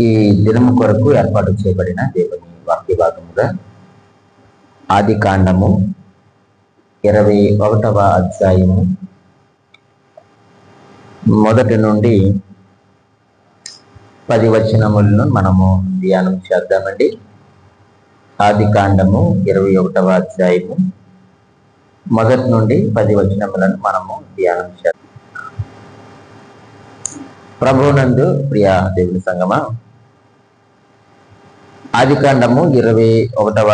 ఈ దినము కొరకు ఏర్పాటు చేయబడిన దేవుని వాక్య భాగముగా ఆది కాండము ఇరవై ఒకటవ అధ్యాయము మొదటి నుండి పది వచనములను మనము ధ్యానం చేద్దామండి. ఆది కాండము ఇరవై ఒకటవ అధ్యాయము మొదటి నుండి పది వచనములను మనము ధ్యానం చేద్దాం. ప్రభునందు ప్రియ దేవుని సంగమా ఆదికాండము ఇరవై ఒకటవ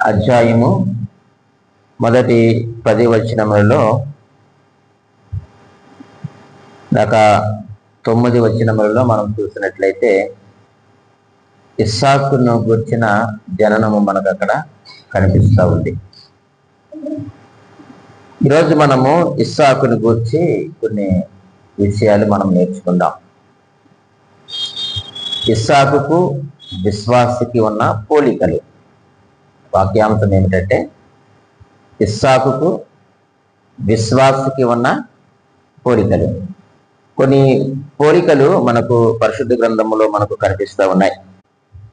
అధ్యాయము మొదటి పది వచనములలో దాకా తొమ్మిది వచనములలో మనం చూసినట్లయితే ఇస్సాకును గుర్చిన జననము మనకు అక్కడ కనిపిస్తూ ఉంది. ఈరోజు మనము ఇస్సాకును గురించి కొన్ని విషయాలు మనం నేర్చుకుందాం. ఇస్సాకుకు విశ్వాసికి ఉన్న పోలికలు. వాక్యాంశం ఏమిటంటే ఇస్సాకుకు విశ్వాసికి ఉన్న పోలికలు. కొన్ని పోలికలు మనకు పరిశుద్ధ గ్రంథంలో మనకు కనిపిస్తూ ఉన్నాయి.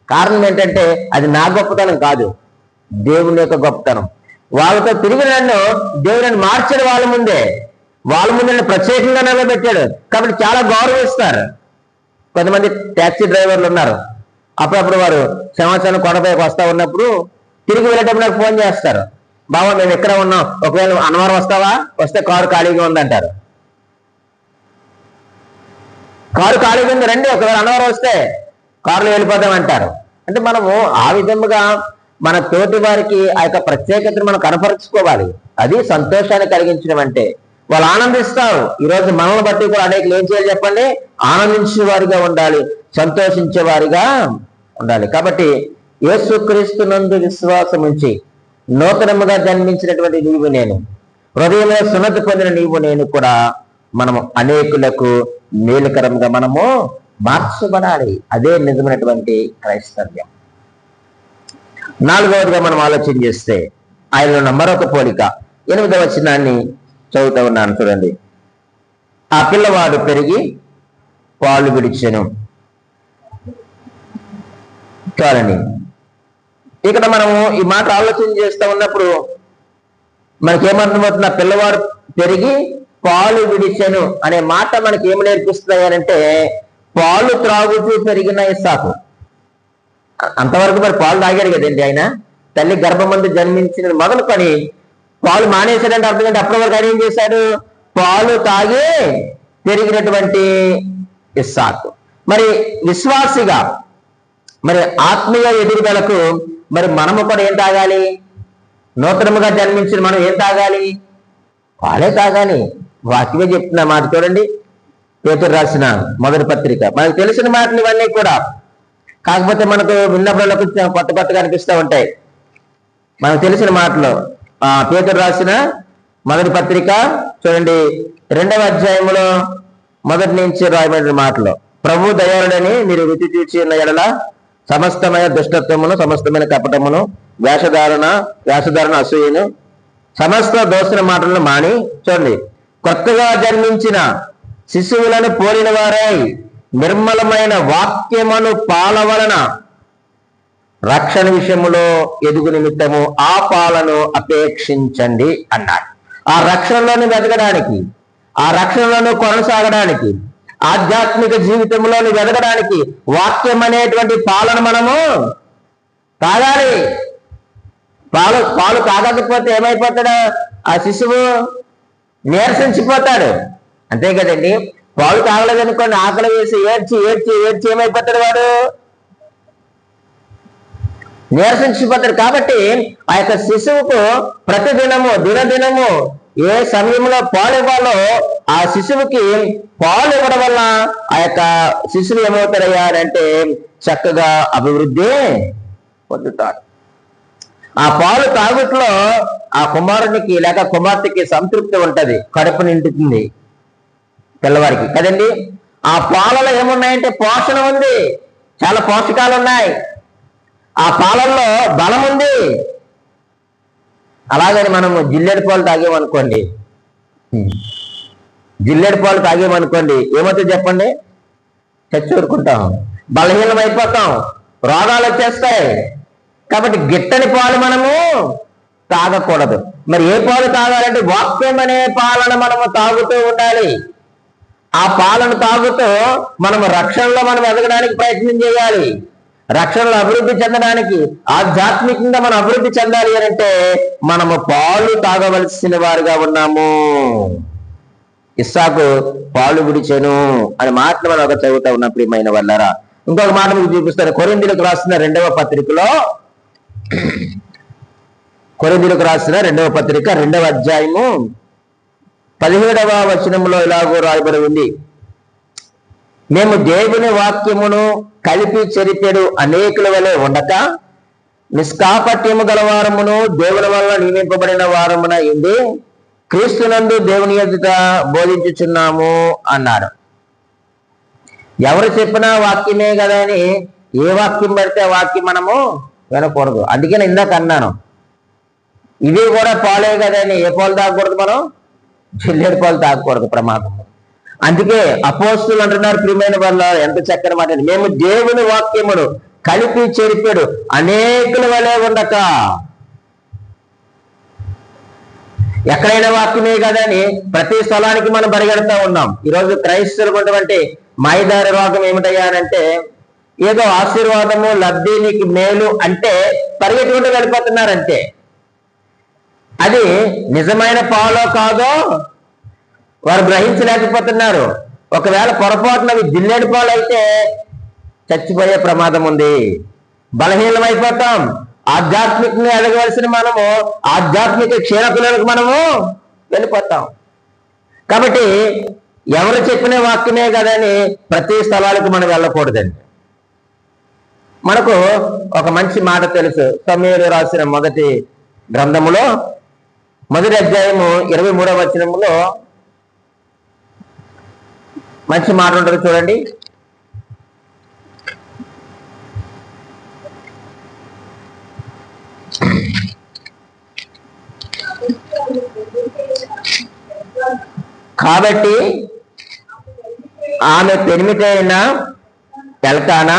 కారణం ఏంటంటే అది నా గొప్పతనం కాదు. దేవుని యొక్క గొప్పతనం. వాళ్ళతో తిరిగి నన్ను దేవుని మార్చాడు వాళ్ళ ముందే. వాళ్ళ ముందు నన్ను ప్రత్యేకంగా నిలబెట్టాడు. కాబట్టి చాలా గౌరవిస్తారు. కొంతమంది ట్యాక్సీ డ్రైవర్లు ఉన్నారు. అప్పుడప్పుడు వారు సంవత్సరం కొండపైకి వస్తా ఉన్నప్పుడు తిరిగి వెళ్ళేటప్పుడు నాకు ఫోన్ చేస్తారు. బాబా మేము ఎక్కడ ఉన్నాం. ఒకవేళ అన్నవరం వస్తావా? వస్తే కారు ఖాళీగా ఉందంటారు. కారు ఖాళీగా ఉంది రండి. ఒకవేళ అన్నవరం వస్తే కారులో వెళ్ళిపోదాం అంటారు. అంటే మనము ఆ విధముగా మన తోటి వారికి ఆ యొక్క ప్రత్యేకతను మనం కనపరుచుకోవాలి. అది సంతోషాన్ని కలిగించడం అంటే వాళ్ళు ఆనందిస్తారు. ఈ రోజు మనల్ని బట్టి కూడా అనేకలు ఏం చేయాలి చెప్పండి? ఆనందించే వారిగా ఉండాలి. సంతోషించే వారిగా ఉండాలి. కాబట్టి యేసుక్రీస్తు నందు విశ్వాసం ఉంచి నూతనముగా జన్మించినటువంటి నీవు నేను హృదయంలో సున్నతి పొందిన నీవు నేను కూడా మనము అనేకులకు మేలుకరంగా మనము మార్చబడాలి. అదే నిజమైనటువంటి క్రైస్తవ్యం. నాలుగవదిగా మనం ఆలోచన చేస్తే ఆయన మరొక పోలిక ఎనిమిదవ వచనాన్ని చదువుతా ఉన్నాను చూడండి. ఆ పిల్లవాడు పెరిగి పాలు విడిచెను. చాలండి. ఇక్కడ మనము ఈ మాట ఆలోచన చేస్తూ ఉన్నప్పుడు మనకేమర్థమవుతుంది? ఆ పిల్లవాడు పెరిగి పాలు విడిచెను అనే మాట మనకి ఏమి నేర్పిస్తున్నాయి అంటే పాలు త్రాగుతూ పెరిగిన ఇస్సాకు. అంతవరకు మరి పాలు తాగాడు కదండి ఆయన. తల్లి గర్భమందు జన్మించిన మొదలుకొని పాలు మానేశాడంటే అర్థం ఏంటి? అప్పటి వరకు ఆయన ఏం చేశాడు? పాలు తాగి పెరిగినటువంటి ఇస్సాకు. మరి విశ్వాసిగా మరి ఆత్మీయ ఎదుగుదలకు మరి మనము కూడా ఏం తాగాలి? నూతనముగా జన్మించిన మనం ఏం తాగాలి? పాలే తాగాలి. వాక్యమే చెప్తున్నా మాట చూడండి. పేతురు రాసిన మొదటి పత్రిక. మనకు తెలిసిన మాటలు ఇవన్నీ కూడా కాకపోతే మనకు విన్నప్పుడు కొంచెం కొత్త కొత్తగా అనిపిస్తూ ఉంటాయి. మనకు తెలిసిన మాటలు ఆ రాసిన మొదటి పత్రిక చూడండి రెండవ అధ్యాయంలో మొదటి నుంచి రాయబడిన మాటలు. ప్రభు దయాళుడని మీరు రుచి చూచి ఉన్న ఎడల సమస్తమైన దుష్టత్వమును సమస్తమైన కపటమును వేషధారణ వేషధారణ అసూయను సమస్త దోషణ మాటలను మాని చూడండి. కొత్తగా జన్మించిన శిశువులను పోలిన వారై నిర్మలమైన వాక్యమును పాల వలన రక్షణ విషయములో ఎదుగు నిమిత్తము ఆ పాలను అపేక్షించండి అన్నాడు. ఆ రక్షణలోని వెతకడానికి ఆ రక్షణలోను కొనసాగడానికి ఆధ్యాత్మిక జీవితంలోని వెతకడానికి వాక్యం అనేటువంటి పాలను మనము తాగాలి. పాలు పాలు తాగకపోతే ఏమైపోతాడు? ఆ శిశువు నీరసించిపోతాడు. అంతే కదండి. పాలు తాగలేదనుకోండి ఆకలి వేసి ఏడ్చి ఏడ్చి ఏడ్చి ఏమైపోతాడు వాడు? నీరసించిపోతాడు కాబట్టి ఆ యొక్క శిశువుకు ప్రతిదినము దినదినము ఏ సమయంలో పాలు ఇవ్వాలో ఆ శిశువుకి పాలు ఇవ్వడం వల్ల ఆ యొక్క శిశువు ఏమవుతాడయ్యా అంటే చక్కగా అభివృద్ధి పొందుతాడు ఆ పాలు తాగుట్లో ఆ కుమారునికి లేక కుమార్తెకి సంతృప్తి ఉంటది కడుపు నిండుతుంది పిల్లవారికి కదండి? ఆ పాలలో ఏమున్నాయంటే పోషణ ఉంది. చాలా పోషకాలు ఉన్నాయి. ఆ పాలల్లో బలం ఉంది. అలాగని మనము జిల్లెడు పాలు తాగామనుకోండి. జిల్లేడు పాలు తాగేమనుకోండి ఏమవుతుంది చెప్పండి? చచ్చూరుకుంటాం బలహీనం అయిపోతాం. రోగాలు వచ్చేస్తాయి. కాబట్టి గిట్టని పాలు మనము తాగకూడదు. మరి ఏ పాలు తాగాలంటే వాక్యం అనే పాలను మనము తాగుతూ ఉండాలి. ఆ పాలను తాగుతూ మనము రక్షణలో మనం ఎదగడానికి ప్రయత్నం చేయాలి. రక్షణలు అభివృద్ధి చెందడానికి ఆధ్యాత్మికంగా మనం అభివృద్ధి చెందాలి అని అంటే మనము పాలు తాగవలసిన వారుగా ఉన్నాము. ఇస్సాకు పాలు విడిచెను అని మాటలు మనం ఒక చదువుతా ఉన్న ప్రియమైన వల్లరా. ఇంకొక మాట మీకు చూపిస్తాను. కొరిందులకు రాసిన రెండవ పత్రికలో కొరిందులకు రాసిన రెండవ పత్రిక రెండవ అధ్యాయము పదిహేడవ వచనంలో ఇలాగో రాయబడి ఉంది. మేము దేవుని వాక్యమును కలిపి చెరిపెడు అనేకుల వలె ఉండక నిష్కాపట్యము గల వారమును దేవుని వల్ల నియమింపబడిన వారమున ఇంది క్రీస్తునందు దేవుని ఎదుట బోధించుచున్నాము అన్నారు. ఎవరు చెప్పినా వాక్యమే కదా అని ఏ వాక్యం పడితే వాక్యం మనము వినకూడదు. అందుకే నేను ఇందాక అన్నాను. ఇవి కూడా పాలే కదా అని ఏ పాలు తాగకూడదు మనం? జిల్లేడు పాలు తాగకూడదు ప్రమాదం అందుకే అపోస్తులు అంటున్నారు ప్రియమైన వాళ్ళ ఎంత చక్కని మాట మేము దేవుని వాక్యమును కలిపి చెరిపాడు. అనేకుల వలె ఉండక. ఎక్కడైనా వాక్యమే కదని ప్రతి స్థలానికి మనం పరిగెడతా ఉన్నాం. ఈరోజు క్రైస్తవులకు ఉన్నటువంటి మాయదారి రోగం ఏమిటయ్యానంటే ఏదో ఆశీర్వాదము లబ్ధి నీకు మేలు అంటే పరిగెట్టుకుంటూ వెళ్ళిపోతున్నారంటే అది నిజమైన పాలో కాదో వారు గ్రహించలేకపోతున్నారు. ఒకవేళ పొరపాటున అవి జిల్లేడు చచ్చిపోయే ప్రమాదం ఉంది. బలహీనమైపోతాం. ఆధ్యాత్మికంగా ఎదగవలసిన మనము ఆధ్యాత్మిక క్షీణకులకు మనము వెళ్ళిపోతాం. కాబట్టి ఎవరు చెప్పిన వాక్యమే కదని ప్రతి స్థలాలకు మనం వెళ్ళకూడదండి. మనకు ఒక మంచి మాట తెలుసు. సమీరు రాసిన మొదటి గ్రంథములో మొదటి అధ్యాయము ఇరవై మూడవ వచనములో మంచి మాట ఉంటుంది చూడండి. కాబట్టి ఆమె పెనిమిటైన ఎల్కానా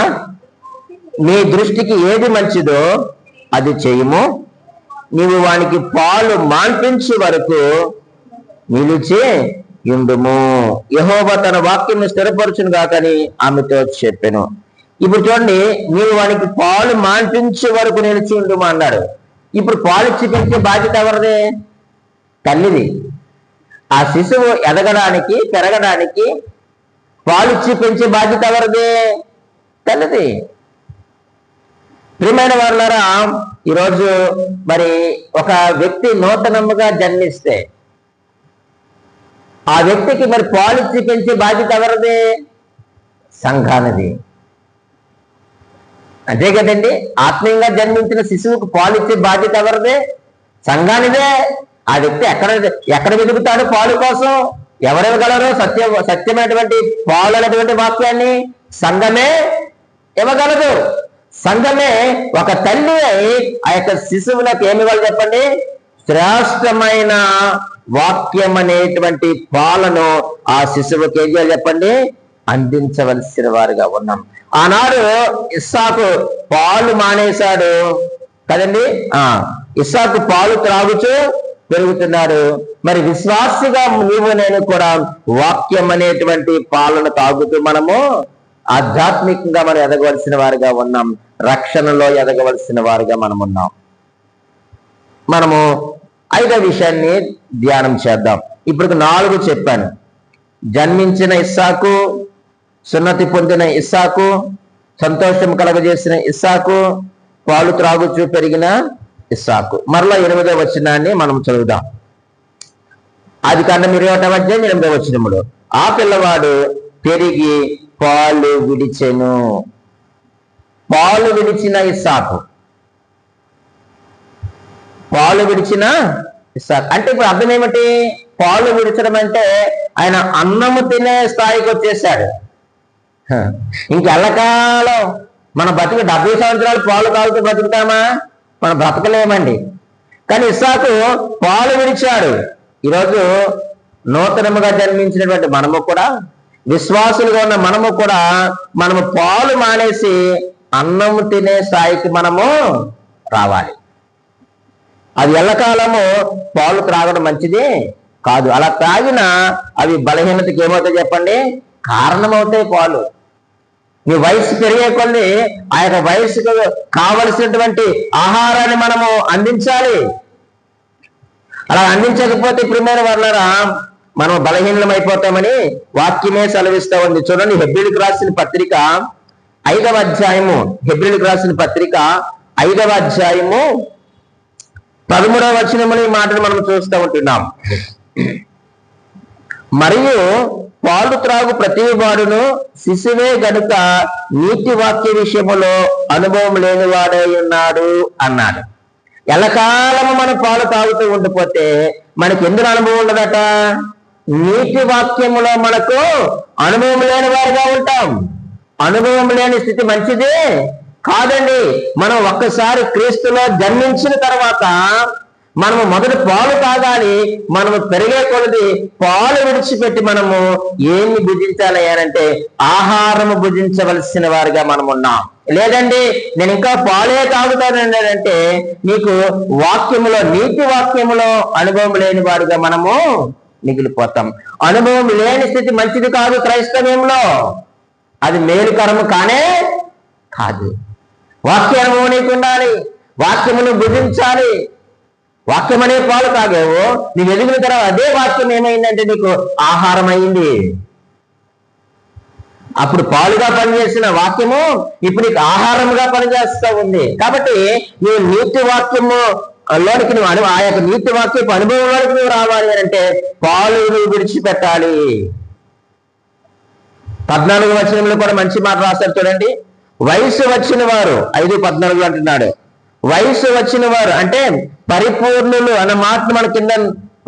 మీ దృష్టికి ఏది మంచిదో అది చేయము. నీవు వానికి పాలు మాన్పించే వరకు నిలిచి ఉండుము యహోబా తన వాక్యం స్థిరపరచును కాకని ఆమెతో చెప్పాను. ఇప్పుడు చూడండి నీవు వానికి పాలు మాన్పించే వరకు నిలిచి ఉండుము అన్నాడు ఇప్పుడు పాలు ఇచ్చి పెంచే బాధ్యత ఎవరిది? తల్లిది. ఆ శిశువు ఎదగడానికి పెరగడానికి పాలిచ్చి పెంచే బాధ్యత ఎవరిది? తల్లిది. ప్రియమైన వాళ్ళారా ఈరోజు మరి ఒక వ్యక్తి నూతనముగా జన్మిస్తే ఆ వ్యక్తికి మరి పాలసీ పెంచే బాధ్యత ఎవరిది? సంఘానిది. అంతే కదండి ఆత్మీయంగా జన్మించిన శిశువుకు పాలిచ్చే బాధ్యత ఎవరిదే? సంఘానిదే. ఆ వ్యక్తి ఎక్కడ ఎక్కడ వెతుకుతాడు పాలు కోసం? ఎవరివ్వగలరు సత్య సత్యమైనటువంటి పాలు అనేటువంటి వాక్యాన్ని? సంఘమే ఇవ్వగలదు. సంఘమే ఒక తల్లి ఆ యొక్క శిశువులకు ఏమి ఇవ్వాలి చెప్పండి? శ్రేష్టమైన వాక్యం అనేటువంటి పాలను ఆ శిశువుకి ఏం చేయాలి చెప్పండి? అందించవలసిన వారుగా ఉన్నాం. ఆనాడు ఇస్సాకు పాలు మానేశాడు. కదండి? ఆ ఇస్సాకు పాలు త్రాగుచూ పెరుగుతున్నాడు మరి విశ్వాసిగా నీవు నేను కూడా వాక్యం అనేటువంటి పాలను తాగుతూ మనము ఆధ్యాత్మికంగా మనం ఎదగవలసిన వారుగా ఉన్నాం. రక్షణలో ఎదగవలసిన వారుగా మనం ఉన్నాం. మనము ఐదో విషయాన్ని ధ్యానం చేద్దాం. ఇప్పుడు నాలుగు చెప్పాను. జన్మించిన ఇస్సాకు సున్నతి పొందిన ఇస్సాకు సంతోషం కలగజేసిన ఇస్సాకు పాలు త్రాగుచూ పెరిగిన ఇస్సాకు. మరలా ఎనిమిదో వచనాన్ని మనం చదువుదాం. అది కన్నా మీరు అధ్యాయం ఎనిమిదో వచనములు. ఆ పిల్లవాడు పెరిగి పాలు విడిచెను. పాలు విడిచిన ఇస్సాకు. పాలు విడిచిన ఇస్తారు. అంటే ఇప్పుడు అర్థం ఏమిటి? పాలు విడిచడం అంటే ఆయన అన్నము తినే స్థాయికి వచ్చేసాడు. హ. ఇంకెల్లకాలం మన బతుకు డెబ్బై సంవత్సరాలు పాలు తాగుతూ బతుకుతామా? మనం బ్రతకలేమండి. కానీ ఇస్సాకు పాలు విడిచాడు. ఈరోజు నూతనముగా జన్మించినటువంటి మనము కూడా విశ్వాసులుగా ఉన్న మనము కూడా మనము పాలు మానేసి అన్నము తినే స్థాయికి మనము రావాలి. అది ఎల్లకాలము పాలు త్రాగడం మంచిది కాదు. అలా త్రాగిన అవి బలహీనతకి ఏమవుతాయి చెప్పండి? కారణమవుతాయి పాలు. మీ వయసు పెరిగే కొద్ది ఆ యొక్క వయసుకు కావలసినటువంటి ఆహారాన్ని మనము అందించాలి. అలా అందించకపోతే ప్రిమెరి వర్ణరా మనం బలహీనం అయిపోతామని వాక్యమే సెలవిస్తా ఉంది. చూడండి హెబ్రిల్కి రాసిన పత్రిక ఐదవ అధ్యాయము. హెబ్రిల్కి రాసిన పత్రిక ఐదవ అధ్యాయము పదమూడవ వచనములు ఈ మాటను మనం చూస్తూ ఉంటున్నాం. మరియు పాలు త్రాగు ప్రతి వాడును శిశువే గనుక నీతి వాక్య విషయములో అనుభవం లేని వాడై ఉన్నాడు అన్నాడు. ఎలకాలము మనం పాలు తాగుతూ ఉండిపోతే మనకి ఎందుకు అనుభవం ఉండదట? నీతి వాక్యములో మనకు అనుభవం లేని వారుగా ఉంటాం. అనుభవం లేని స్థితి మంచిదే. కాదండి మనం ఒక్కసారి క్రీస్తులో జన్మించిన తర్వాత మనము మొదటి పాలు తాగాలి మనము పెరిగే కొలది పాలు విడిచిపెట్టి మనము ఏమి భుజించాలి అంటే ఆహారము భుజించవలసిన వారిగా మనం ఉన్నాం. లేదండి నేను ఇంకా పాలే తాగుతానండి అంటే నీకు వాక్యములో నీతి వాక్యములో అనుభవం లేని వారుగా మనము మిగిలిపోతాం. అనుభవం లేని స్థితి మంచిది కాదు క్రైస్తవ్యంలో. అది మేలుకరము కానే కాదు. వాక్య అనుభవం నీకు ఉండాలి వాక్యమును భుజించాలి. వాక్యం అనే పాలు తాగావు నీకు ఎదిగిన తర్వాత అదే వాక్యం ఏమైందంటే నీకు ఆహారం అయింది అప్పుడు పాలుగా పనిచేసిన వాక్యము ఇప్పుడు నీకు ఆహారముగా పనిచేస్తూ ఉంది. కాబట్టి నువ్వు నీతి వాక్యము లోనికి నువ్వు అను ఆ యొక్క నీతి వాక్యపు వరకు నువ్వు రావాలి అని అంటే పాలు నువ్వు విడిచిపెట్టాలి. పద్నాలుగు వచనంలో కూడా మంచి మాట రాస్తారు చూడండి. వయసు వచ్చిన వారు ఐదు పద్నాలుగు అంటున్నాడు. వయసు వచ్చిన వారు అంటే పరిపూర్ణులు అన్న మాట మన కింద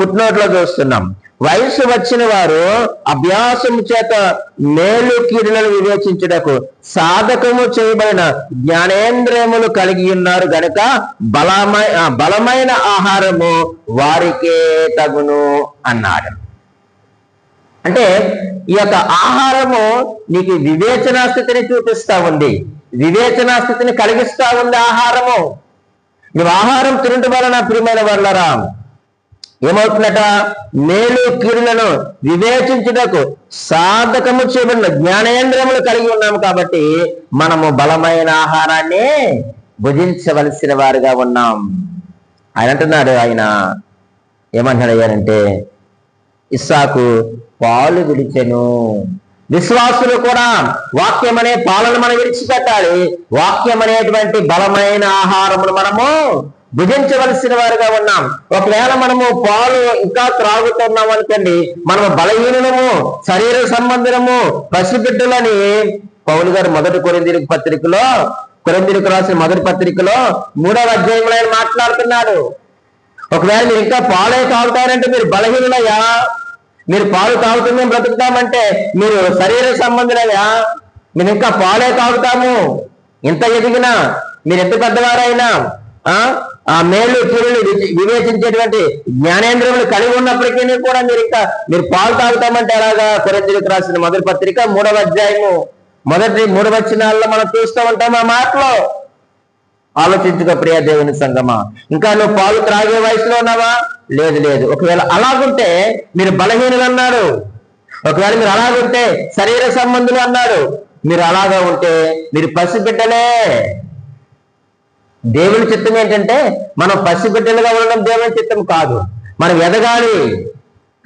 పుట్టినోట్లో చూస్తున్నాం. వయసు వచ్చిన వారు అభ్యాసం చేత మేలు కీడులను వివేచించుటకు సాధకము చేయబడిన జ్ఞానేంద్రియములు కలిగి ఉన్నారు గనుక బలమై బలమైన ఆహారము వారికే తగును అన్నాడు. అంటే ఈ యొక్క ఆహారము నీకు వివేచనా స్థితిని చూపిస్తా ఉంది. వివేచనా స్థితిని కలిగిస్తా ఉంది ఆహారము. నువ్వు ఆహారం తినటం వలన ప్రియమైన వాళ్ళరా ఏమవుతుందట? మేలు కీడులను వివేచించుటకు సాధకము చేయబడిన జ్ఞానేంద్రములు కలిగి ఉన్నాము కాబట్టి మనము బలమైన ఆహారాన్ని భుజించవలసిన వారుగా ఉన్నాం. ఆయన అంటున్నాడు ఆయన. ఏమంటున్నాడు అయ్యారంటే ఇస్సాకు పాలు విడిచెను. విశ్వాసులు కూడా వాక్యం అనే పాలను మనం విడిచిపెట్టాలి. వాక్యం అనేటువంటి బలమైన ఆహారమును మనము భుజించవలసిన వారుగా ఉన్నాం. ఒకవేళ మనము పాలు ఇంకా త్రాగుతున్నాం అనుకోండి మనము బలహీనము శరీర సంబంధము పసిబిడ్డలని పౌలు గారు మొదటి కొరిందిరికి పత్రికలో కొరిందిరికి రాసిన మొదటి పత్రికలో మూడవ అధ్యాయంలో ఆయన మాట్లాడుతున్నాడు. ఒకవేళ మీరు ఇంకా పాలే తాగుతారంటే మీరు బలహీనులయ్యా. మీరు పాలు తాగుతుంది బ్రతుకుతామంటే మీరు శరీర సంబంధులయ్యా. మేము ఇంకా పాలే తాగుతాము. ఇంత ఎదిగినా మీరు ఎంత పెద్దవారైనా ఆ మేలు కీడులు వివేచించేటువంటి జ్ఞానేంద్రములు కలిగి ఉన్నప్పటికీ కూడా మీరు ఇంకా మీరు పాలు తాగుతామంటే ఎలాగా? కొరింథీయులకు రాసిన మొదటి పత్రిక మూడవ అధ్యాయము. మొదటి మూడు వచనాల్లో మనం చూస్తూ ఉంటాం ఆ మాటలో. ఆలోచించుకో ప్రియ దేవుని సంగమా. ఇంకా నువ్వు పాలు త్రాగే వయసులో ఉన్నావా? లేదు లేదు. ఒకవేళ అలాగుంటే మీరు బలహీనులు అన్నారు ఒకవేళ మీరు అలాగుంటే శరీర సంబంధులు అన్నారు. మీరు అలాగా ఉంటే మీరు పసిబిడ్డలే. దేవుని చిత్తం ఏంటంటే మనం పసిబిడ్డలుగా ఉండడం దేవుని చిత్తం కాదు. మనం ఎదగాలి.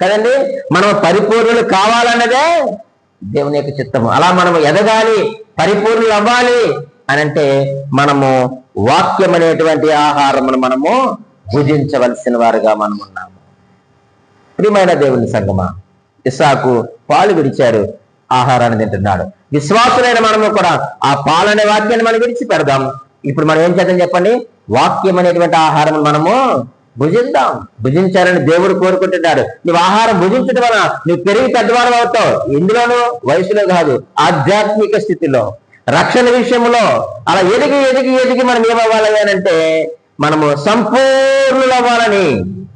కదండి? మనం పరిపూర్ణులు కావాలన్నదే దేవుని యొక్క చిత్తము. అలా మనం ఎదగాలి పరిపూర్ణులు అవ్వాలి. అని అంటే మనము వాక్యం అనేటువంటి ఆహారమును మనము భుజించవలసిన వారుగా మనం ఉన్నాము. ప్రియమైన దేవుని సంగమా ఇసాకు పాలు విడిచారు ఆహారాన్ని తింటున్నాడు. విశ్వాసులైన మనము కూడా ఆ పాలనే వాక్యాన్ని మనం విడిచి పెడదాం ఇప్పుడు మనం ఏం చేద్దాం చెప్పండి? వాక్యం అనేటువంటి ఆహారం మనము భుజిద్దాం. భుజించాలని దేవుడు కోరుకుంటున్నాడు. నువ్వు ఆహారం భుజించడం వలన నువ్వు పెరిగి పెద్దవాడు అవుతావు. ఇందులోనూ వయసులో కాదు ఆధ్యాత్మిక స్థితిలో. రక్షణ విషయంలో అలా ఎదిగి ఎదిగి ఎదిగి మనం ఏమవ్వాలి అని అంటే మనము సంపూర్ణులు అవ్వాలని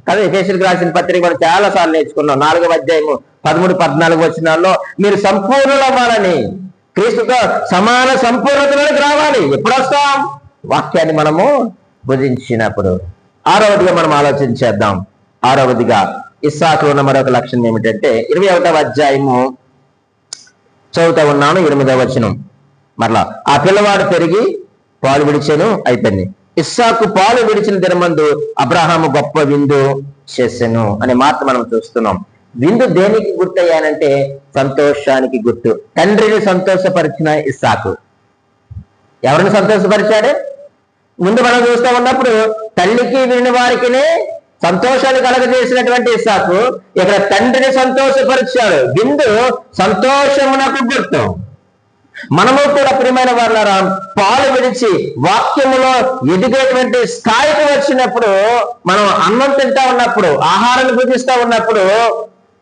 కదా ఎఫేసులకు రాసిన పత్రిక మనం చాలా సార్లు నేర్చుకున్నాం. నాలుగవ అధ్యాయము పదమూడు పద్నాలుగు వచ్చినాల్లో మీరు సంపూర్ణులవ్వాలని. క్రీస్తుతో సమాన సంపూర్ణతలోకి రావాలి. ఎప్పుడు వస్తాం? వాక్యాన్ని మనము భుజించినప్పుడు ఆరవదిగా మనం ఆలోచించేద్దాం ఆరవదిగా ఇస్సాకు ఉన్న మరొక లక్షణం ఏమిటంటే ఇరవై ఒకటవ అధ్యాయము చదువుతా ఉన్నాను ఎనిమిదవ వచనం. మరలా ఆ పిల్లవాడు పెరిగి పాలు విడిచెను అయిపోయింది. ఇస్సాకు పాలు విడిచిన దినమందు అబ్రహాము గొప్ప విందు చేశాను అనే మాట మనం చూస్తున్నాం. విందు దేనికి గుర్తు అయ్యానంటే సంతోషానికి గుర్తు. తండ్రిని సంతోషపరిచిన ఇస్సాకు. ఎవరిని సంతోషపరిచాడు? ముందు మనం చూస్తూ ఉన్నప్పుడు తల్లికి విని వారికినే సంతోషాలు కలగజేసినటువంటి ఇస్సాకు ఇక్కడ తండ్రిని సంతోషపరిచాడు. విందు సంతోషమునకు గుర్తు. మనము కూడా ప్రియమైన వాళ్ళరా పాలు విడిచి వాక్యములో ఎదిగేటువంటి స్థాయికి వచ్చినప్పుడు మనం అన్నం తింటా ఉన్నప్పుడు ఆహారాన్ని పూజిస్తూ ఉన్నప్పుడు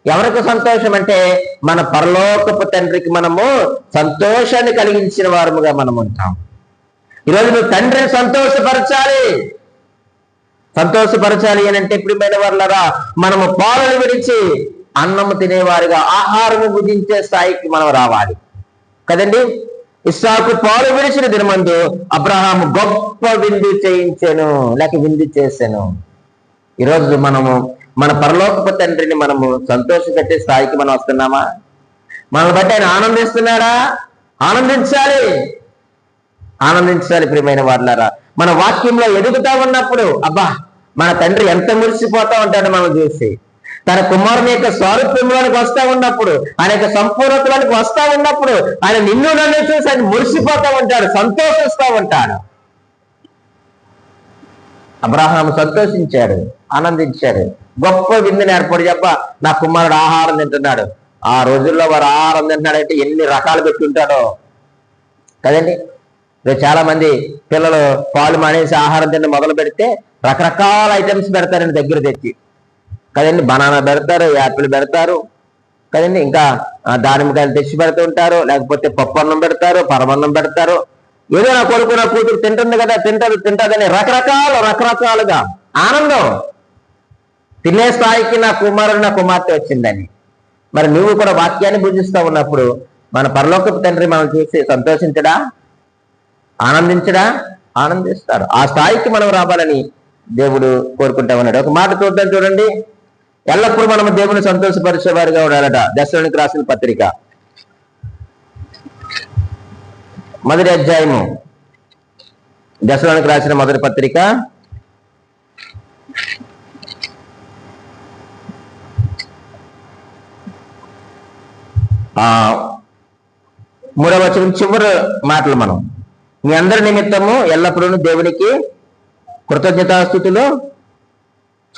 ఎవరికి సంతోషం అంటే మన పరలోకపు తండ్రికి మనము సంతోషాన్ని కలిగించిన వారముగా మనం ఉంటాం. ఈరోజు నువ్వు తండ్రిని సంతోషపరచాలి. సంతోషపరచాలి అని అంటే ప్రియమైన వాళ్ళరా మనము పాలను విడిచి అన్నము తినేవారిగా ఆహారము భుజించే స్థాయికి మనం రావాలి. కదండి? ఇస్సాకు పాలు విడిచిన దినమందు అబ్రహాం గొప్ప విందు చేయించాను లేక విందు చేశాను ఈరోజు మనము మన పరలోకపు తండ్రిని మనము సంతోషపెట్టే స్థాయికి మనం వస్తున్నామా? మనల్ని బట్టి ఆయన ఆనందిస్తున్నాడా? ఆనందించాలి. ఆనందించాలి ప్రియమైన వాళ్ళారా మన వాక్యంలో ఎదుగుతా ఉన్నప్పుడు అబ్బా మన తండ్రి ఎంత మురిసిపోతా ఉంటాడో మనం చూసి తన కుమారుని యొక్క స్వారూప్యంలోనికి వస్తా ఉన్నప్పుడు ఆయన యొక్క సంపూర్ణత్వానికి వస్తా ఉన్నప్పుడు ఆయన నిన్ను నన్ను చూసి ఆయన మురిసిపోతా ఉంటాడు సంతోషిస్తూ ఉంటాడు. అబ్రహాం సంతోషించాడు ఆనందించాడు. గొప్ప విందుని ఏర్పాటు చెప్ప నా కుమారుడు ఆహారం తింటున్నాడు. ఆ రోజుల్లో వారు ఆహారం తింటున్నాడంటే ఎన్ని రకాలు పెట్టుంటాడో. కదండి? చాలా మంది పిల్లలు పాలు మానేసి ఆహారం తిన్న మొదలు పెడితే రకరకాల ఐటమ్స్ పెడతారండి దగ్గర తెచ్చి. కదండి బనానా పెడతారు యాపిల్ పెడతారు. కదండి ఇంకా ఆ, దానిమ్మకాయలు తెచ్చి పెడుతూ ఉంటారు లేకపోతే పప్పు అన్నం పెడతారు పరమన్నం పెడతారు. ఏదో నా కొడుకు నా కూతురు తింటుంది కదా తింటది తింటదని రకరకాలు రకరకాలుగా ఆనందం. తినే స్థాయికి నా కుమారుడు నా కుమార్తె వచ్చిందని. మరి నువ్వు కూడా వాక్యాన్ని పూజిస్తూ ఉన్నప్పుడు మన పరలోకపు తండ్రి మనం చూసి సంతోషించడా? ఆనందించడా? ఆనందిస్తాడు. ఆ స్థాయికి మనం రావాలని దేవుడు కోరుకుంటా ఉన్నాడు. ఒక మాట చూద్దాం చూడండి. ఎల్లప్పుడూ మనం దేవుని సంతోషపరిచేవారిగా ఉండాలట. దశలోనికి రాసిన పత్రిక. మొదటి అధ్యాయము. దశలోనికి రాసిన మొదటి పత్రిక. ఆ మూడవ వచనం చివరి మాటలు మనం. మీ అందరి నిమిత్తము ఎల్లప్పుడూ దేవునికి కృతజ్ఞతాస్థుతులు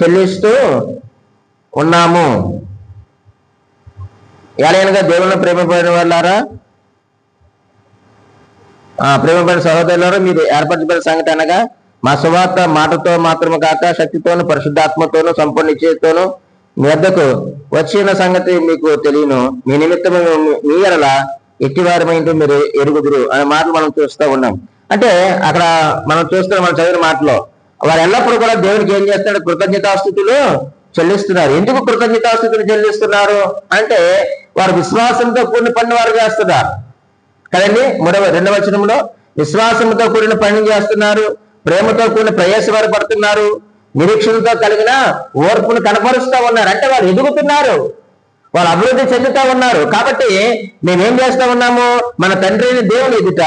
చెల్లిస్తూ ఉన్నాము. ఎలాగనగా దేవుని ప్రేమపడిన వాళ్ళారా? ఆ ప్రేమపడిన సహోదరులారా మీరు ఏర్పరచబడిన సంగతి అనగా మా సువార్త మాటతో మాత్రమే కాక శక్తితోను పరిశుద్ధాత్మతోను సంపూర్ణ నిశ్చయతోను మీ వద్దకు వచ్చిన సంగతి మీకు తెలియను. మీ నిమిత్తం మీ ఎడల ఎట్టివారమైంది మీరు ఎరుగుదురు అనే మాటలు మనం చూస్తూ ఉన్నాం. అంటే అక్కడ మనం చూస్తున్న మనం చదివిన మాటలో వారు ఎల్లప్పుడూ కూడా దేవునికి ఏం చేస్తాడు? కృతజ్ఞతాస్థుతులు చెల్లిస్తున్నారు. ఎందుకు కృతజ్ఞతాస్థుతులు చెల్లిస్తున్నారు? అంటే వారు విశ్వాసంతో కూడిన పని వారు చేస్తున్నారు. కదండి? మూడవ రెండవ వచనంలో విశ్వాసంతో కూడిన పని చేస్తున్నారు. ప్రేమతో కూడిన ప్రయాస పడుతున్నారు. నిరీక్షణతో కలిగిన ఓర్పును కనపరుస్తూ ఉన్నారు. అంటే వారు ఎదుగుతున్నారు. వాళ్ళు అభివృద్ధి చెందుతా ఉన్నారు. కాబట్టి మేమేం చేస్తా ఉన్నాము? మన తండ్రిని దేవుని ఎదుట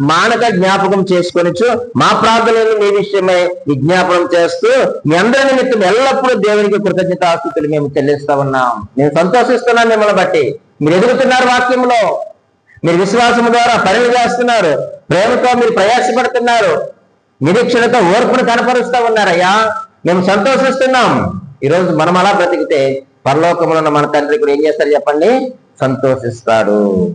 మానక జ్ఞాపకం చేసుకొనిచ్చు మా ప్రార్థనలు మీ విషయమై విజ్ఞాపనం చేస్తూ మీ అందరి నిమిత్తం ఎల్లప్పుడూ దేవునికి కృతజ్ఞత ఆస్తుతులు మేము చెల్లిస్తా ఉన్నాం. నేను సంతోషిస్తున్నాను మిమ్మల్ని బట్టి. మీరు ఎదుగుతున్నారు వాక్యంలో. మీరు విశ్వాసం ద్వారా పనులు చేస్తున్నారు. ప్రేమతో మీరు ప్రయాసపడుతున్నారు. నిరీక్షణతో ఓర్పును కనపరుస్తా ఉన్నారయ్యా. మేము సంతోషిస్తున్నాం. ఈరోజు మనం అలా బ్రతికితే పరలోకములను మన తండ్రి కూడా ఏం చేస్తారు చెప్పండి? సంతోషిస్తాడు.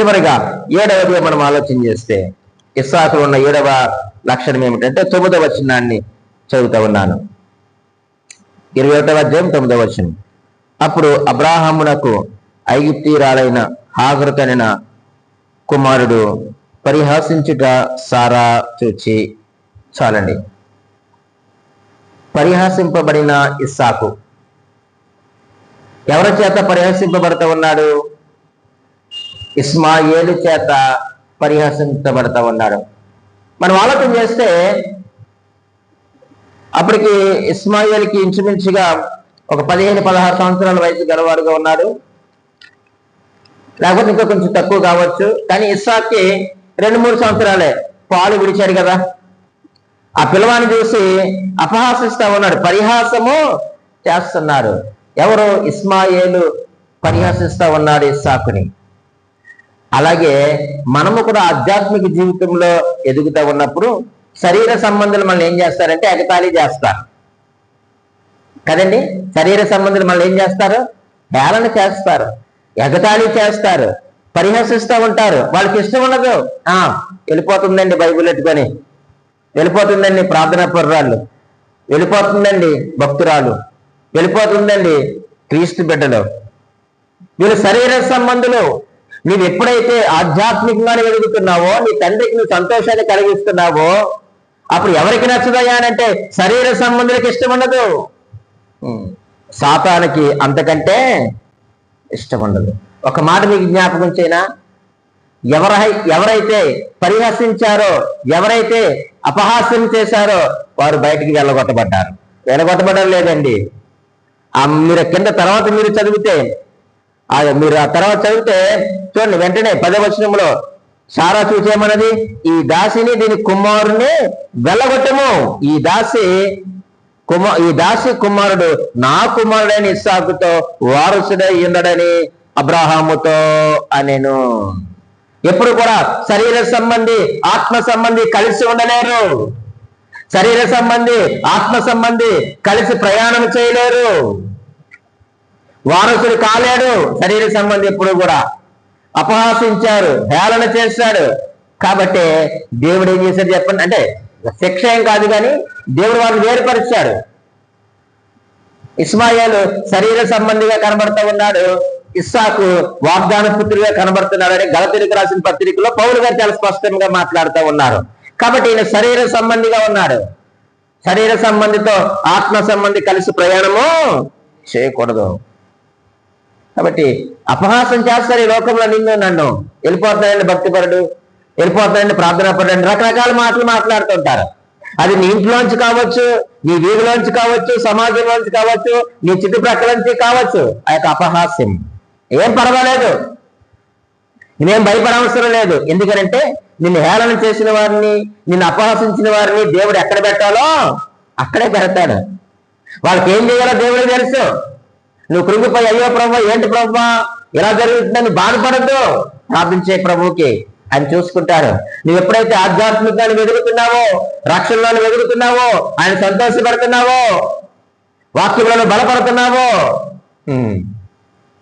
చివరిగా ఏడవదిగా మనం ఆలోచన చేస్తే ఇస్సాకులు ఉన్న ఏడవ లక్షణం ఏమిటంటే తొమ్మిదవ వచనాన్ని చదువుతా ఉన్నాను. ఇరవై ఒకటవ అధ్యాయం తొమ్మిదవ వచనం. అప్పుడు అబ్రాహమునకు ఐగుప్తీరాలైన హాగరుకనిన కుమారుడు పరిహాసించుట సారా చూచి చాలండి. పరిహాసింపబడిన ఇస్సాకు ఎవరి చేత పరిహసింపబడతా ఉన్నాడు ఇస్మాయేలు చేత పరిహసించబడతా ఉన్నాడు. మనం ఆలోచన చేస్తే అప్పటికి ఇస్మాయిల్కి ఇంచుమించుగా ఒక పదిహేను పదహారు సంవత్సరాల వయసు గలవారుగా ఉన్నాడు. లేకపోతే ఇంకా కొంచెం తక్కువ కావచ్చు. కానీ ఇస్సాక్కి రెండు మూడు సంవత్సరాలే. పాలు విడిచాడు కదా. ఆ పిల్లవాడిని చూసి అపహాసిస్తా ఉన్నాడు. పరిహాసము చేస్తున్నారు ఎవరు ఇస్మాయేలు పరిహసిస్తూ ఉన్నాడు ఇస్సాకుని? అలాగే మనము కూడా ఆధ్యాత్మిక జీవితంలో ఎదుగుతూ ఉన్నప్పుడు శరీర సంబంధులు మనల్ని ఏం చేస్తారంటే ఎగతాళి చేస్తారు. కదండి? శరీర సంబంధులు మనల్ని ఏం చేస్తారు? హేళన చేస్తారు. ఎగతాళి చేస్తారు. పరిహసిస్తూ ఉంటారు. వాళ్ళకి ఇష్టం ఉండదు. ఆ వెళ్ళిపోతుందండి బైబిల్ ఎట్టుకొని వెళ్ళిపోతుందండి ప్రార్థనా పుర్రాళ్ళు వెళ్ళిపోతుందండి భక్తురాలు. వెళ్ళిపోతుందండి క్రీస్తు బిడ్డలు. వీళ్ళు శరీర సంబంధులు. నీవు ఎప్పుడైతే ఆధ్యాత్మికంగానే వెలుగుతున్నావో నీ తండ్రికి నువ్వు సంతోషాన్ని కలిగిస్తున్నావో అప్పుడు ఎవరికి నచ్చదయ్యా అంటే శరీర సంబంధులకు ఇష్టం ఉండదు. సాతానికి అంతకంటే ఇష్టం ఉండదు. ఒక మాట మీకు జ్ఞాపకం చేయనా? ఎవరై ఎవరైతే పరిహసించారో ఎవరైతే అపహాస్యం చేశారో వారు బయటికి వెళ్ళగొట్టబడ్డారు. వెళ్ళగొట్టబడడం లేదండి. మీరు కింద తర్వాత మీరు చదివితే మీరు ఆ తర్వాత చదివితే చూడండి వెంటనే పదవచనంలో సారా చూసేమన్నది? ఈ దాసిని దీని కుమారుని వెళ్ళగొట్టము ఈ దాసి కుమ ఈ దాసి కుమారుడు నా కుమారుడైన ఇస్సాకుతో వారసుడై ఉండడని అబ్రహాముతో అనేను. ఎప్పుడు కూడా శరీర సంబంధి ఆత్మ సంబంధి కలిసి ఉండలేరు. శరీర సంబంధి ఆత్మ సంబంధి కలిసి ప్రయాణం చేయలేరు. వారసుడు కాలేడు. శరీర సంబంధి ఎప్పుడు కూడా అపహాసించారు హేళన చేశాడు కాబట్టి దేవుడు ఏం చేశాడు చెప్పండి? అంటే శిక్ష ఏం కాదు కానీ దేవుడు వారిని వేరుపరిచాడు. ఇస్మాయిల్ శరీర సంబంధిగా కనబడుతూ ఉన్నాడు. ఇస్సాకు వాగ్దాన పుత్రుడిగా కనబడుతున్నాడని గలతిరికి రాసిన పత్రికలో పౌరు గారు చాలా స్పష్టంగా మాట్లాడుతూ ఉన్నారు. కాబట్టి ఈయన శరీర సంబంధిగా ఉన్నాడు. శరీర సంబంధితో ఆత్మ సంబంధి కలిసి ప్రయాణము చేయకూడదు. కాబట్టి అపహాసం చేస్తారు ఈ లోకంలో నిన్ను నన్ను. వెళ్ళిపోతానండి భక్తిపరుడు. వెళ్ళిపోతున్నాయండి ప్రార్థన పడండి రకరకాల మాటలు మాట్లాడుతుంటారు. అది నీ ఇంట్లోంచి కావచ్చు నీ వీధిలోంచి కావచ్చు సమాజంలోంచి కావచ్చు నీ చుట్టుప్రక్కల నుంచి కావచ్చు. ఆ యొక్క అపహాస్యం. ఏం పర్వాలేదు. నేనేం భయపడవసరం లేదు. ఎందుకంటే నిన్ను హేళన చేసిన వారిని నిన్ను అపహాసించిన వారిని దేవుడు ఎక్కడ పెట్టాలో అక్కడే పెడతాడు. వాళ్ళకి ఏం చేయాలో దేవుడికి తెలుసు. నువ్వు కృంగిపోయి అయ్యో ప్రభు ఏంటి ప్రభు? ఇలా జరుగుతుందని బాధపడద్దు. ప్రార్థించే ప్రభువుకి ఆయన చూసుకుంటారు. నువ్వు ఎప్పుడైతే ఆధ్యాత్మికాన్ని వెదుగుతున్నావో రక్షణలను వెదుగుతున్నావో ఆయన సంతోషపడుతున్నావో వాక్యములను బలపడుతున్నావో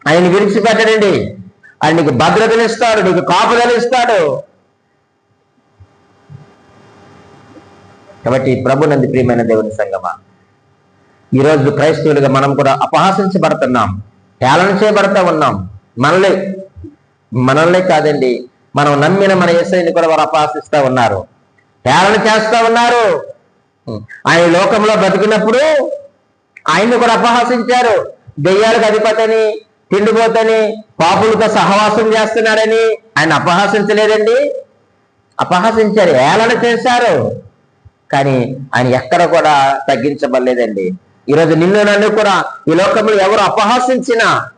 ఆయన విడిచిపెట్టడండి. ఆయన నీకు భద్రతనిస్తాడు నీకు కాపుదలిస్తాడు కాబట్టి ప్రభు నంది ప్రియమైన దేవుని సంగమా. ఈరోజు క్రైస్తవులుగా మనం కూడా అపహాసించబడుతున్నాం. హేళన చేయబడతా ఉన్నాం. మనలే మనల్నే కాదండి మనం నమ్మిన మన ఏసైని కూడా వారు అపహాసిస్తూ ఉన్నారు. హేళన చేస్తూ ఉన్నారు. ఆయన లోకంలో బతికినప్పుడు ఆయన్ని కూడా అపహాసించారు. దెయ్యాలకు అధిపతని తిండిపోతని పాపులతో సహవాసం చేస్తున్నాడని ఆయన అపహాసించలేదండి. అపహాసించారు ఏలన చేశారు. కానీ ఆయన ఎక్కడ కూడా తగ్గించబడలేదండి. ఈరోజు నిన్ను నన్ను కూడా ఈ లోకంలో ఎవరు అపహాసించినా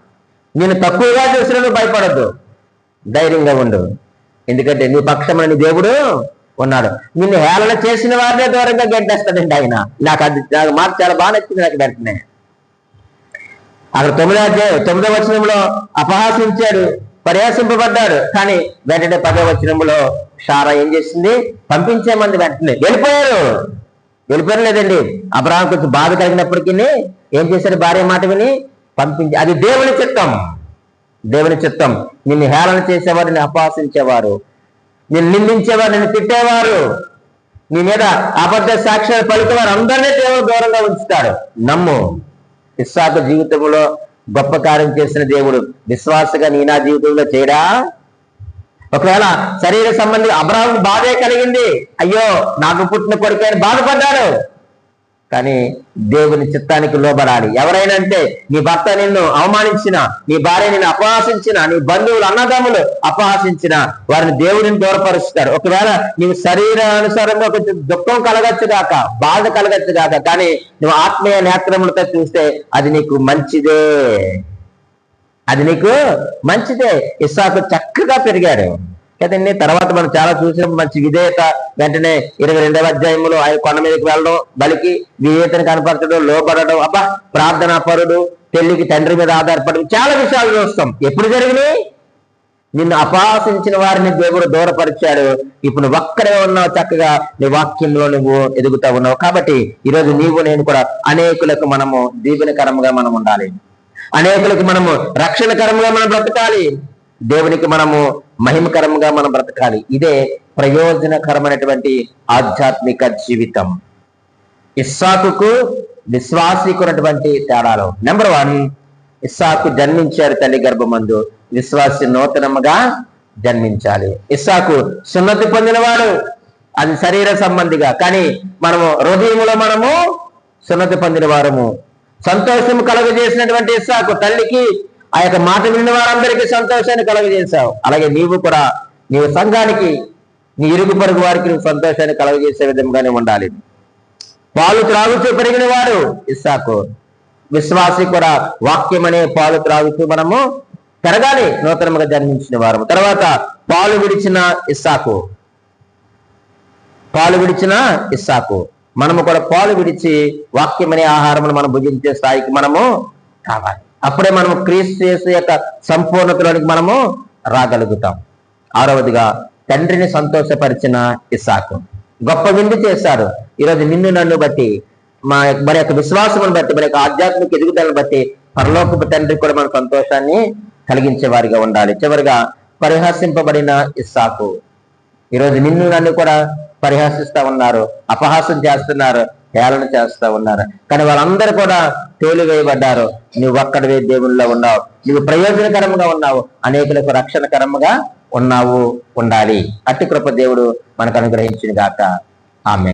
నేను తక్కువగా చేసినా భయపడద్దు. ధైర్యంగా ఉండు. ఎందుకంటే నీ పక్షంలో నీ దేవుడు ఉన్నాడు. నిన్ను హేళన చేసిన వారినే దూరంగా గెంటేస్తాడండి ఆయన. నాకు అది నాకు మాట చాలా బాగా నచ్చింది నాకు వెంటనే. అక్కడ తొమ్మిదో అధ్యాయం తొమ్మిదో వచనంలో అపహాసించాడు పరిహాసింపబడ్డాడు కానీ వెంటనే పదో వచనంలో షారా ఏం చేసింది? పంపించేమంది వెంటనే వెళ్ళిపోయారు. వెళ్ళిపోయారు లేదండి అబ్రహాం కొంచెం బాధ కలిగినప్పటికీ ఏం చేశారు భార్య మాట విని పంపించి అది దేవుని చిత్తం. దేవుని చిత్తం. నిన్ను హేళన చేసేవారు నిన్ను అపహాసించేవారు. నిన్ను నిందించేవారు నిన్ను తిట్టేవారు. నీ మీద అబద్ధ సాక్ష్యాలు పలికేవారు. అందరినీ దేవుడు దూరంగా ఉంచుతాడు. నమ్ము. ఇస్సాకు జీవితంలో గొప్ప కార్యం చేసిన దేవుడు. విశ్వాసగా నీ నా జీవితంలో చేయడా? ఒకవేళ శరీర సంబంధి అబ్రహం బాధే కలిగింది అయ్యో నాకు పుట్టిన కొడుకు అని బాధపడ్డాడు. కానీ దేవుని చిత్తానికి లోబడాలి. ఎవరైనా అంటే నీ భర్త నిన్ను అవమానించిన నీ భార్య నిన్ను అపహాసించిన నీ బంధువులు అన్నదమ్ములు అపహాసించిన వారిని దేవుడిని దూరపరుస్తారు ఒకవేళ నీవు శరీరానుసారంగా కొంచెం దుఃఖం కలగచ్చు కాక బాధ కలగచ్చు కాక కానీ నువ్వు ఆత్మీయ నేత్రములతో చూస్తే అది నీకు మంచిదే. అది నీకు మంచిదే. ఇస్సాకు చక్కగా పెరిగాడు కదండి? తర్వాత మనం చాలా చూసిన మంచి విధేయత వెంటనే ఇరవై రెండవ అధ్యాయంలో ఆయన కొండ మీదకి వెళ్ళడం బలికి విధేయతను కనపరచడం లోపడడం అబ్బా ప్రార్థనా పరుడు పెళ్ళికి తండ్రి మీద ఆధారపడడం చాలా విషయాలు చూస్తాం. ఎప్పుడు జరిగినాయి? నిన్ను అపాసించిన వారిని దేవుడు దూరపరిచాడు. ఇప్పుడు నువ్వు ఒక్కడే ఉన్నావు చక్కగా నీ వాక్యంలో నువ్వు ఎదుగుతా ఉన్నావు. కాబట్టి ఈరోజు నీవు నేను కూడా అనేకులకు మనము దీవెనకరంగా మనం ఉండాలి. అనేకులకు మనము రక్షణకరంగా మనం బ్రతకాలి. దేవునికి మనము మహిమకరంగా మనం బ్రతకాలి. ఇదే ప్రయోజనకరమైనటువంటి ఆధ్యాత్మిక జీవితం. ఇస్సాకుకు విశ్వాసీకున్నటువంటి తేడాలు. నెంబర్ వన్ ఇస్సాకు జన్మించారు తల్లి గర్భమందు. విశ్వాసి నూతనముగా జన్మించాలి. ఇస్సాకు సున్నతి పొందినవాడు. అది శరీర సంబంధిగా. కానీ మనము హృదయములో మనము సున్నతి పొందిన వారము సంతోషం కలుగజేసినటువంటి ఇస్సాకు తల్లికి ఆ యొక్క మాట విన్న వారందరికీ సంతోషాన్ని కలగజేశావు. అలాగే నీవు కూడా నీవు సంఘానికి నీ ఇరుగు పొరుగు వారికి నువ్వు సంతోషాన్ని కలగజేసే విధంగానే ఉండాలి. పాలు త్రాగుతూ పెరిగిన వాడు ఇస్సాకు. విశ్వాసి కూడా వాక్యం అనే పాలు త్రాగుతూ మనము పెరగాలి. నూతనముగా జన్మించిన వారు తర్వాత పాలు విడిచిన ఇస్సాకు. పాలు విడిచిన ఇస్సాకు. మనము కూడా పాలు విడిచి వాక్యమనే ఆహారమును మనం భుజించే స్థాయికి మనము కావాలి అప్పుడే మనము క్రీస్తు యేసు యొక్క సంపూర్ణతలోనికి మనము రాగలుగుతాం. ఆరవదిగా తండ్రిని సంతోషపరిచిన ఇస్సాకు. గొప్ప విందు చేశారు. ఈరోజు నిన్ను నన్ను బట్టి మా మన యొక్క విశ్వాసమును బట్టి మన యొక్క ఆధ్యాత్మిక ఎదుగుదలను బట్టి పరలోకపు తండ్రి కూడా మన సంతోషాన్ని కలిగించే వారిగా ఉండాలి. చివరిగా పరిహాసింపబడిన ఇస్సాకు. ఈరోజు నిన్ను నన్ను కూడా పరిహాసిస్తా ఉన్నారు. అపహాసం చేస్తున్నారు. హేళన చేస్తా ఉన్నారు. కానీ వాళ్ళందరూ కూడా తోలివేయబడ్డారు. నువ్వు ఒక్కడవే దేవుల్లో ఉన్నావు. నువ్వు ప్రయోజనకరంగా ఉన్నావు. అనేకులకు రక్షణకరంగా ఉన్నావు. ఉండాలి. అట్టి కృప దేవుడు మనకు అనుగ్రహించిన గాక. ఆమె